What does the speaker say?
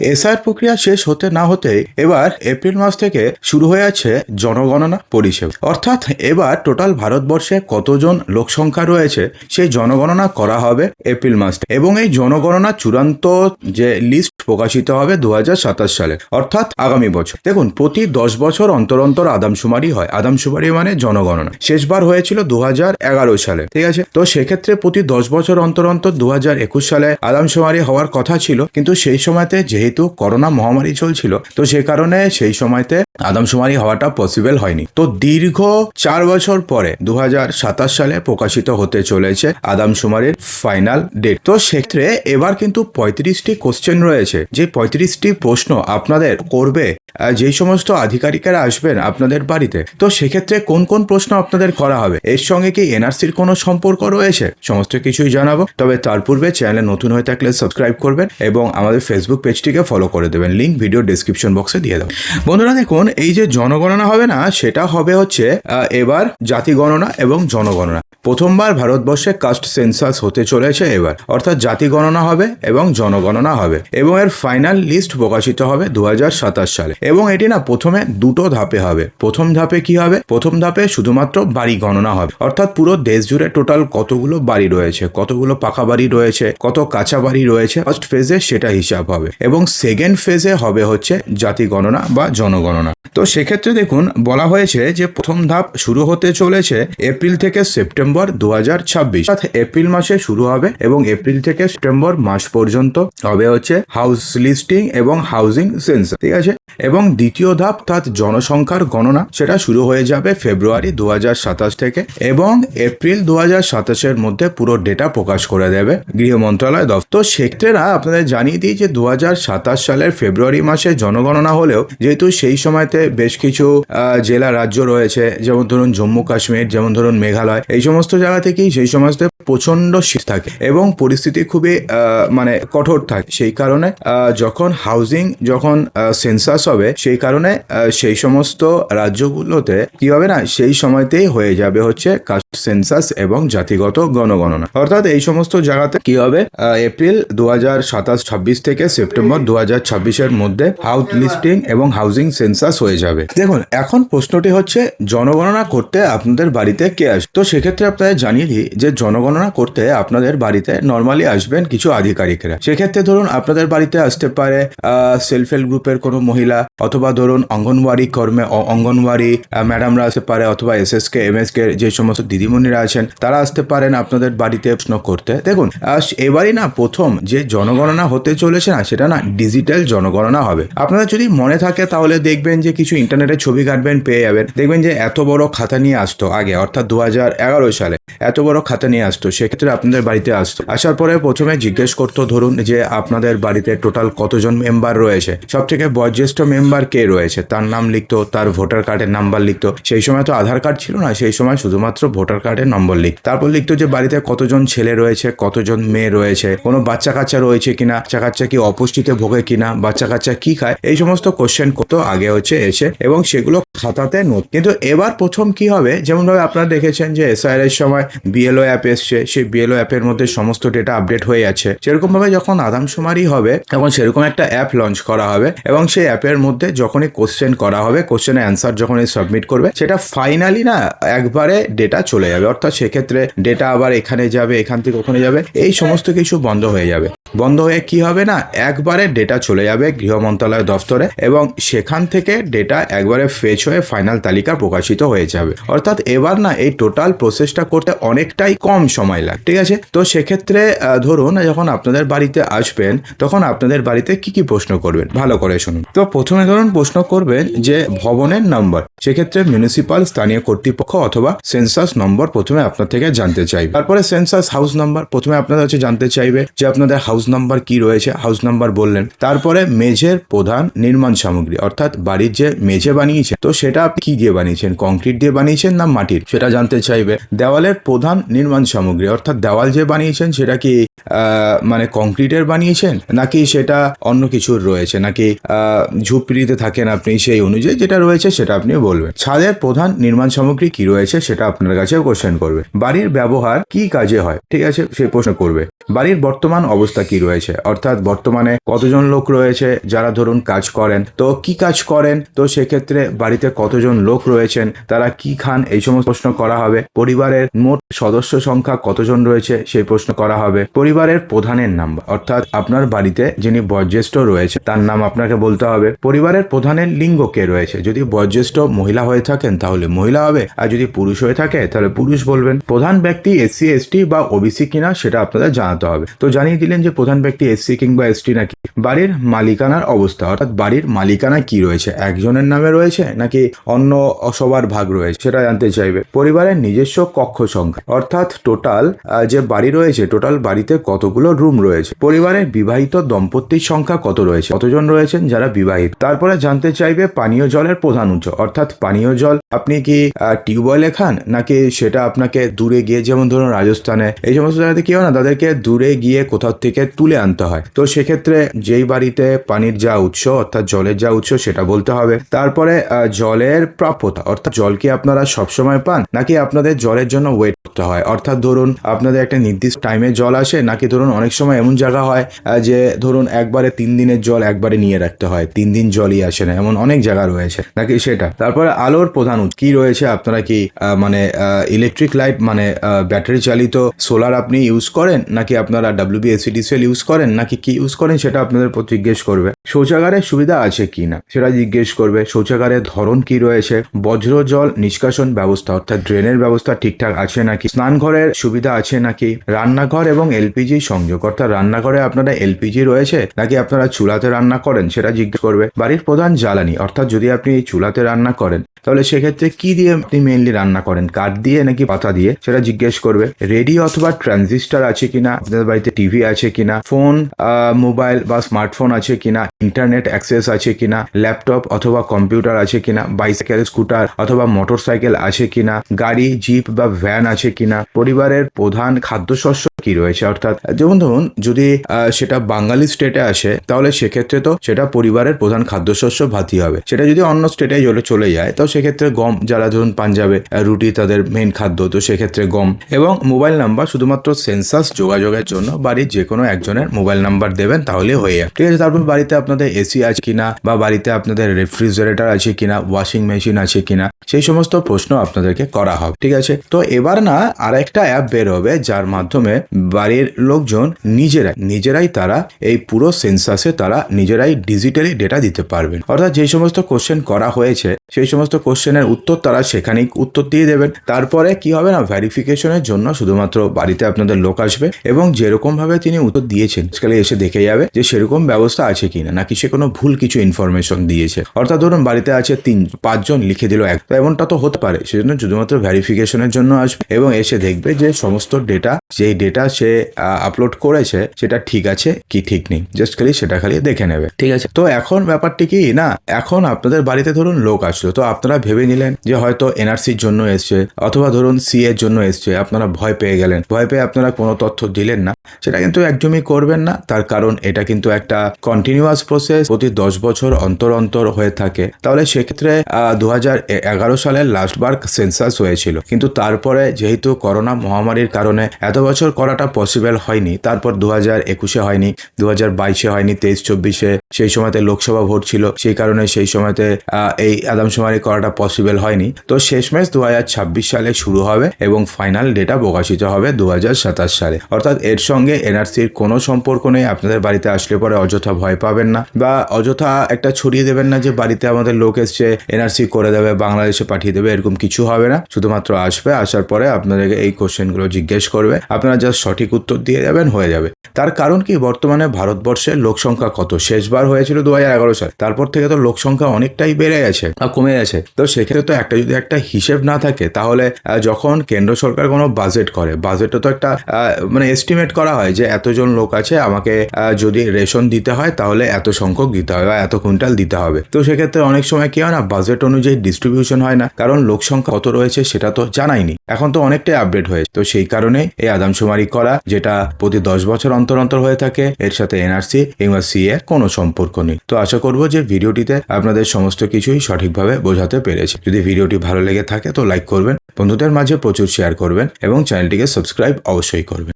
SR প্রক্রিয়া শেষ হতে না হতে এবার এপ্রিল মাস থেকে শুরু হয়ে আছে জনগণনা পরিষেবা। অর্থাৎ এবার টোটাল ভারতবর্ষে কতজন লোক সংখ্যা রয়েছে সেই জনগণনা করা হবে এপ্রিল মাস এবং এই জনগণনা চূড়ান্ত যে লিস্ট প্রকাশিত হবে দুহাজার সাতাশ সালে, অর্থাৎ আগামী বছর। দেখুন, প্রতি দশ বছর অন্তর অন্তর আদমশুমারি হয়। আদমশুমারি মানে জনগণনা। শেষবার হয়েছিল দু হাজার এগারো সালে, ঠিক আছে? তো সেক্ষেত্রে প্রতি দশ বছর অন্তর অন্তর দু হাজার একুশ সালে আদমশুমারি হওয়ার কথা ছিল। কিন্তু সেই সময়তে যেহেতু করোনা মহামারী চলছিল, তো সে কারণে সেই সময়তে আদমশুমারি হওয়াটা পসিবল হয়নি। তো দীর্ঘ চার বছর পরে দু হাজার সাতাশ সালে প্রকাশিত হতে চলেছে আদমশুমারির ফাইনাল ডেট তো সেক্ষেত্রে এবার কিন্তু পঁয়ত্রিশটি কোশ্চেন রয়েছে। যে পঁয়ত্রিশটি প্রশ্ন আপনাদের করবে যেই সমস্ত আধিকারিকেরা আসবেন আপনাদের বাড়িতে, তো সেক্ষেত্রে কোন কোন প্রশ্ন আপনাদের করা হবে? এর সঙ্গে কি এনআরসির কোনো সম্পর্ক রয়েছে? সমস্ত কিছুই জানাব। তবে তার পূর্বে চ্যানেলে নতুন হয়ে থাকলে সাবস্ক্রাইব করবেন এবং আমাদের ফেসবুক পেজটিকে ফলো করে দেবেন। লিঙ্ক ভিডিও ডিসক্রিপশন বক্সে দিয়ে দেবেন বন্ধুরা দেখুন, এই যে জনগণনা হবে না, সেটা হবে হচ্ছে এবার জাতি গণনা এবং জনগণনা। প্রথমবার ভারতবর্ষে কাস্ট সেন্সাস হতে চলেছে এবার। অর্থাৎ জাতি গণনা হবে এবং জনগণনা হবে। এবং এর ফাইনাল লিস্ট প্রকাশিত হবে দু হাজার সাতাশ সালে। এবং এটি না প্রথমে দুটো ধাপে হবে। প্রথম ধাপে কি হবে? প্রথম ধাপে শুধুমাত্র বাড়ি গণনা হবে। অর্থাৎ পুরো দেশ জুড়ে টোটাল কতগুলো বাড়ি রয়েছে? কতগুলো পাকা বাড়ি রয়েছে? কত কাঁচা বাড়ি রয়েছে? ফার্স্ট ফেজে সেটা হিসাব হবে। এবং সেকেন্ড ফেজে হবে হচ্ছে জাতি গণনা বা জনগণনা। তো সেক্ষেত্রে দেখুন, বলা হয়েছে যে প্রথম ধাপ শুরু হতে চলেছে এপ্রিল থেকে সেপ্টেম্বর দু হাজার অর্থাৎ এপ্রিল মাসে শুরু হবে এবং এপ্রিল থেকে সেপ্টেম্বর মাস পর্যন্ত হবে হচ্ছে হাউস লিস্টিং এবং হাউজিং সেন্সার, ঠিক আছে? এবং দ্বিতীয় ধাপ, অর্থাৎ জনসংখ্যার গণনা, সেটা শুরু হয়ে যাবে ফেব্রুয়ারি দু হাজার সাতাশ থেকে এবং এপ্রিল দু সাতাশের মধ্যে পুরো ডেটা প্রকাশ করে দেবে গৃহ মন্ত্রণালয় দপ্তর তো সেক্ষেত্রে আপনাদের জানিয়ে দিই যে দু হাজার সাতাশ সালের ফেব্রুয়ারি মাসে জনগণনা হলেও, যেহেতু সেই সময়তে বেশ কিছু জেলা রাজ্য রয়েছে, যেমন ধরুন জম্মু কাশ্মীর, যেমন ধরুন মেঘালয়, এই সমস্ত জায়গা থেকেই সেই সমস্ত প্রচণ্ড শীত থাকে এবং পরিস্থিতি খুবই মানে কঠোর থাকে। সেই কারণে যখন হাউজিং যখন সেন্সাস হবে, সেই কারণে সেই সমস্ত রাজ্যগুলোতে কি হবে না সেই সময়তেই হয়ে যাবে হচ্ছে সেন্সাস এবং জাতিগত গণগণনা। অর্থাৎ এই সমস্ত জায়গাতে কি হবে এপ্রিল দু হাজার সাতাশ ছাব্বিশ থেকে সেপ্টেম্বর দু হাজার ছাব্বিশের মধ্যে হাউস লিস্টিং এবং হাউজিং সেন্সাস হয়ে যাবে। দেখুন, এখন প্রশ্নটি হচ্ছে, জনগণনা করতে আপনাদের বাড়িতে কে আসবে? তো সেক্ষেত্রে আপনাদের জানিয়ে দিই যে, জনগণনা করতে আপনাদের বাড়িতে নর্মালি আসবেন কিছু আধিকারিকরা। সেক্ষেত্রে ধরুন, আপনাদের বাড়িতে আসতে পারে সেলফ হেল্প গ্রুপের কোনো মহিলা, অথবা ধরুন, অঙ্গনওয়াড়ি কর্মে অঙ্গনওয়াড়ি ম্যাডামরা আসতে পারে, অথবা S S K M S K যে সমস্ত দিদিমণিরা আছেন, তারা আসতে পারেন আপনাদের বাড়িতে প্রশ্ন করতে। দেখুন এবারই না প্রথম যে জনগণনা হতে চলেছে না, সেটা না ডিজিটাল জনগণনা হবে। আপনারা যদি মনে থাকে, তাহলে দেখবেন যে কিছু ইন্টারনেটে ছবি কাটবেন, পেয়ে যাবেন। দেখবেন যে এত বড় খাতা নিয়ে আসতো আগে, অর্থাৎ দু হাজার এগারো সালে। এত বড় খাতা নিয়ে আসতো, সেক্ষেত্রে আপনাদের বাড়িতে আসতো। আসার পরে প্রথমে জিজ্ঞেস করতো, ধরুন যে আপনাদের বাড়িতে টোটাল কতজন মেম্বার রয়েছে? সব থেকে বয়োজ্যেষ্ঠ মেম্বার কে রয়েছে? তার নাম লিখতো, তার ভোটার কার্ডের নাম্বার লিখতো। সেই সময় তো আধার কার্ড ছিল না, সেই সময় শুধুমাত্র ভোটার কার্ডের নম্বর লিখ। তারপর লিখতো যে বাড়িতে কতজন ছেলে রয়েছে, কতজন মেয়ে রয়েছে, কোনো বাচ্চা কাচ্চা রয়েছে কিনা বাচ্চা কাচ্চা কি অপুষ্টিতে ভোগে কিনা বাচ্চা কাচ্চা কি খায়? এই সমস্ত কোশ্চেন করতো। আগে হচ্ছে এসে এবং সেগুলো খাতাতে নোট। কিন্তু এবার প্রথম কি হবে? যেমন ভাবে আপনারা দেখেছেন যে এসআইআর এর সময় বিএলও অ্যাপ এসছে, সেই বিএলও অ্যাপের মধ্যে সমস্ত ডেটা আপডেট হয়ে যাচ্ছে। সেরকম ভাবে যখন আদামশুমারি হবে, তখন সেরকম একটা অ্যাপ লঞ্চ করা হবে এবং সেই অ্যাপের মধ্যে যখনই কোশ্চেন করা হবে কোশ্চেনের অ্যান্সার যখনই সাবমিট করবে, সেটা ফাইনালি না একবারে ডেটা চলে যাবে। অর্থাৎ সেক্ষেত্রে ডেটা আবার এখানে যাবে, এখান থেকে ওখানে যাবে, এই সমস্ত কিছু বন্ধ হয়ে যাবে। বন্ধ হয়ে কি হবে না? একবারে ডেটা চলে যাবে গৃহ মন্ত্রণালয় দফতরে এবং সেখান থেকে ডেটা একবারে ফেচ হয়ে ফাইনাল তালিকা প্রকাশিত হয়ে যাবে। অর্থাৎ এবার না এই টোটাল প্রসেসটা করতে অনেকটাই কম সময় লাগে, ঠিক আছে? তো সেক্ষেত্রে ধরুন যখন আপনাদের বাড়িতে আসবেন, তখন আপনাদের বাড়িতে কি কি প্রশ্ন করবেন? ভালো করে শুনুন। তো প্রথমে ধরুন প্রশ্ন করবেন যে ভবনের নাম্বার সেক্ষেত্রে মিউনিসিপাল স্থানীয় কর্তৃপক্ষ অথবা সেন্সাস নম্বর প্রথমে আপনার থেকে জানতে চাইবে। তারপরে সেন্সাস হাউস নাম্বার প্রথমে আপনাদের হচ্ছে জানতে চাইবে যে আপনাদের হাউস নাম্বার কি রয়েছে হাউস নাম্বার বললেন। তারপরে মেঝের প্রধান নির্মাণ সামগ্রী, অর্থাৎ বাড়ির যে মেঝে বানিয়েছেন। তো সেটা আপনি কি দিয়ে বানিয়েছেন? কংক্রিট দিয়ে বানিয়েছেন না মাটির? সেটা জানতে চাইবে। দেওয়ালের প্রধান নির্মাণ সামগ্রী, অর্থাৎ দেওয়াল যে বানিয়েছেন, সেটা কি মানে কংক্রিটের বানিয়েছেন? নাকি সেটা অন্য কিছুর রয়েছে? নাকি ঝুপড়িতে থাকেন আপনি সেই অনুযায়ী যেটা রয়েছে সেটা আপনি বলবেন। ছাদের প্রধান নির্মাণ সামগ্রী কি রয়েছে সেটা আপনার কাছে কোশ্চেন করবে। বাড়ির ব্যবহার কি কাজে হয়? ঠিক আছে, সে প্রশ্ন করবে। বাড়ির বর্তমান অবস্থা কি রয়েছে? অর্থাৎ বর্তমানে কতজন লোক রয়েছে? যারা ধরুন কাজ করেন, তো কি কাজ করেন? তো সেক্ষেত্রে বাড়িতে কতজন লোক রয়েছেন? তারা কি খান? এই সমস্ত প্রশ্ন করা হবে। পরিবারের মোট সদস্য সংখ্যা কতজন রয়েছে? সেই প্রশ্ন করা হবে। পরিবারের প্রধানের নাম অর্থাৎ আপনার বাড়িতে যিনি বয়োজ্যেষ্ঠ রয়েছে, তার নাম আপনাকে বলতে হবে। পরিবারের প্রধানের লিঙ্গ কে রয়েছে? যদি বয়োজ্যেষ্ঠ মহিলা হয়ে থাকেন, তাহলে মহিলা হবে। আর যদি পুরুষ হয়ে থাকে, তাহলে পুরুষ বলবেন। প্রধান ব্যক্তি এসসি এসটি বা ওবিসি কিনা, সেটা আপনাদের জানাতে হবে। তো জানিয়ে দিলেন যে প্রধান ব্যক্তি এসসি কিংবা এসটি নাকি? বাড়ির মালিকানার অবস্থা। অর্থাৎ বাড়ির মালিকানা কি রয়েছে? একজনের নামে রয়েছে নাকি অন্য সবার ভাগ রয়েছে সেটা জানতে চাইবে। পরিবারের নিজস্ব কক্ষ সংখ্যা। অর্থাৎ টোটাল যে বাড়ি রয়েছে টোটাল বাড়িতে কতগুলো রুম রয়েছে? পরিবারের বিবাহিত দম্পতির সংখ্যা কত রয়েছে? কতজন রয়েছেন যারা বিবাহিত? তারপরে জানতে চাইবে পানীয় জলের প্রধান উৎস। অর্থাৎ পানীয় জল, আপনি কি টিউবওয়েলে খান? নাকি সেটা আপনাকে দূরে গিয়ে, যেমন ধরুন রাজস্থানে, এই সমস্ত জায়গাতে কি হয় না, তাদেরকে দূরে গিয়ে কোথাও থেকে তুলে আনতে হয়। তো সেক্ষেত্রে যেই বাড়িতে পানির যা উৎস, অর্থাৎ জলের যা উৎস, সেটা বলতে হবে। তারপরে জলের প্রাপ্যতা, অর্থাৎ জল কি আপনারা সবসময় পান, নাকি আপনাদের জলের জন্য ওয়েট করতে হয়? অর্থাৎ ধরুন, আপনাদের একটা নির্দিষ্ট টাইমে জল আসে, নাকি ধরুন, অনেক সময় এমন জায়গা হয় যে ধরুন, একবারে তিন দিনের জল একবারে নিয়ে রাখতে হয়, তিন দিন জলই আসে না, এমন অনেক জায়গা রয়েছে, নাকি সেটা? তারপরে আলোর প্রধান কি রয়েছে? আপনারা কি মানে ইলেকট্রিক লাইট মানে ব্যাটারি চালিত সোলার আপনি ইউজ করেন, নাকি আপনারা ডাব্লিউবি এসিডিসিএল ইউজ করেন, নাকি কি ইউজ করেন, সেটা আপনাদের জিজ্ঞেস করবে। শৌচাগারের সুবিধা আছে কি না সেটা জিজ্ঞেস করবে। শৌচাগারের ধরন কি রয়েছে? বজ্র জল নিষ্কাশন ব্যবস্থা, অর্থাৎ ড্রেনের ব্যবস্থা ঠিকঠাক আছে নাকি? স্নানঘরের সুবিধা আছে নাকি? রান্নাঘর এবং এলপিজি সংযোগ, অর্থাৎ রান্নাঘরে আপনারা এলপিজি রয়েছে নাকি আপনারা চুলাতে রান্না করেন সেটা জিজ্ঞেস করবে বাড়ির প্রধান জ্বালানি, অর্থাৎ যদি আপনি চুলাতে রান্না করেন, তাহলে সেক্ষেত্রে কি দিয়ে আপনি মেইনলি রান্না করেন? কাঠ দিয়ে নাকি পাতা দিয়ে? সেটা জিজ্ঞেস করবে। রেডিও অথবা ট্রানজিস্টার আছে কিনা? আপনাদের বাড়িতে টিভি আছে কিনা? ফোন মোবাইল বা স্মার্টফোন আছে কিনা? ইন্টারনেট অ্যাক্সেস আছে কিনা? ল্যাপটপ অথবা কম্পিউটার আছে কিনা বাইসাইকেল স্কুটার অথবা মোটরসাইকেল আছে কিনা, গাড়ি জিপ বা ভ্যান আছে কিনা, পরিবারের প্রধান খাদ্যশস্য কি রয়েছে? অর্থাৎ, যেমন ধরুন, যদি সেটা বাঙালি স্টেটে আসে, তাহলে সেক্ষেত্রে তো সেটা পরিবারের প্রধান খাদ্যশস্য ভাতই হবে। সেটা যদি অন্য স্টেটে চলে চলে যায়, তো সেক্ষেত্রে গম, যারা ধরুন পাঞ্জাবে রুটি তাদের মেন খাদ্য, তো সেক্ষেত্রে গম এবং মোবাইল নাম্বার শুধুমাত্র সেন্সাস যোগাযোগের জন্য বাড়ির যে কোনো একজনের মোবাইল নাম্বার দেবেন, তাহলে হয়ে ঠিক আছে, তারপর বাড়িতে আপনাদের এসি আছে কিনা বা বাড়িতে আপনাদের রেফ্রিজারেটর আছে কিনা ওয়াশিং মেশিন আছে কিনা, সেই সমস্ত প্রশ্ন আপনাদেরকে করা হবে। ঠিক আছে, তো এবার না আরেকটা অ্যাপ বের হবে, যার মাধ্যমে বাড়ির লোকজন নিজেরাই নিজেরাই তারা এই পুরো সেন্সাসে তারা নিজেরাই ডিজিটালি ডেটা দিতে পারবেন। অর্থাৎ যে সমস্ত কোশ্চেন করা হয়েছে, সেই সমস্ত কোশ্চেনের উত্তর তারা সেখানেই উত্তর দিয়ে দেবেন। তারপরে কি হবে না ভেরিফিকেশনের জন্য শুধুমাত্র বাড়িতে আপনাদের লোক আসবে এবং যেরকম ভাবে তিনি উত্তর দিয়েছেন আজকাল এসে দেখে যাবে যে সেরকম ব্যবস্থা আছে কিনা, নাকি সে কোনো ভুল কিছু ইনফরমেশন দিয়েছে। অর্থাৎ ধরুন বাড়িতে আছে তিন, পাঁচজন লিখে দিল এক এমনটা তো হতে পারে, সেজন্য শুধুমাত্র ভেরিফিকেশনের জন্য আসবে এবং এসে দেখবে যে সমস্ত ডেটা যেই ডেটা সে আপলোড করেছে সেটা ঠিক আছে কি ঠিক নেই? জাস্ট খালি সেটা খালি দেখে নেবে। ঠিক আছে। তো এখন ব্যাপারটি কি না এখন আপনাদের বাড়িতে ধরুন লোক আসলো তো আপনারা ভেবে নিলেন যে হয়তো এনআরসির জন্য এসছে অথবা ধরুন সি এর জন্য এসছে আপনারা ভয় পেয়ে গেলেন। ভয় পেয়ে আপনারা কোনো তথ্য দিলেন না। সেটা কিন্তু একদমই করবেন না তার কারণ এটা কিন্তু একটা কন্টিনিউয়াস প্রসেস প্রতি দশ বছর অন্তর অন্তর হয়ে থাকে। তাহলে সেক্ষেত্রে দু হাজার এগারো সালের লাস্ট বার সেন্সাস হয়েছিল। কিন্তু তারপরে যেহেতু করোনা মহামারীর কারণে এত বছর করাটা পসিবল হয়নি। তারপর দু হাজার একুশে হয়নি দু হাজার বাইশে হয়নি, তেইশ চব্বিশে। সেই সময়তে লোকসভা ভোট ছিল, সেই কারণে সেই সময়তে এই আদমশুমারি করাটা পসিবল হয়নি। তো শেষ শেষমেশ দু হাজার ছাব্বিশ সালে শুরু হবে এবং ফাইনাল ডেটা প্রকাশিত হবে দু হাজার সাতাশ সালে। অর্থাৎ এর সঙ্গে এনআরসির কোনো সম্পর্ক নেই। আপনাদের বাড়িতে আসলে পরে অযথা ভয় পাবেন না বা অযথা একটা ছড়িয়ে দেবেন না যে বাড়িতে আমাদের লোক এসছে, এনআরসি করে দেবে, বাংলাদেশে পাঠিয়ে দেবে, এরকম কিছু হবে না। শুধুমাত্র আসবে, আসার পরে আপনাদেরকে এই কোশ্চেনগুলো জিজ্ঞেস করবে। আপনারা জাস্ট সঠিক উত্তর দিয়ে যাবেন, হয়ে যাবে। তার কারণ কি? বর্তমানে ভারতবর্ষের লোক সংখ্যা কত? শেষবার হয়েছিল দু হাজার এগারো সাল। তারপর থেকে তো লোক সংখ্যা অনেকটাই বেড়ে গেছে বা কমে গেছে। তো সেক্ষেত্রে তো একটা যদি একটা হিসেব না থাকে, তাহলে যখন কেন্দ্র সরকার কোনো বাজেট করে বাজেটও তো একটা মানে এস্টিমেট করা হয় যে এতজন লোক আছে, আমাকে যদি রেশন দিতে হয়, তাহলে এত সংখ্যক দিতে হবে বা এত কুইন্টাল দিতে হবে। তো সেক্ষেত্রে অনেক সময় কি হয় না বাজেট অনুযায়ী ডিস্ট্রিবিউশন হয় না। কারণ লোক সংখ্যা কত রয়েছে সেটা তো জানাইনি এখন তো অনেকটাই আপডেট হয়েছে তো সেই কারণে এই আদমশুমারি করা, যেটা প্রতি দশ বছর অন্তর অন্তর হয়ে থাকে, এর সাথে এনআরসি কিংবা সি এর কোনো সম্পর্ক নেই। তো আশা করব যে ভিডিওটিতে আপনাদের সমস্ত কিছুই সঠিকভাবে বোঝাতে পেরেছি। যদি ভিডিওটি ভালো লেগে থাকে তো লাইক করবেন, বন্ধুদের মাঝে প্রচুর শেয়ার করবেন এবং চ্যানেলটিকে সাবস্ক্রাইব অবশ্যই করবেন।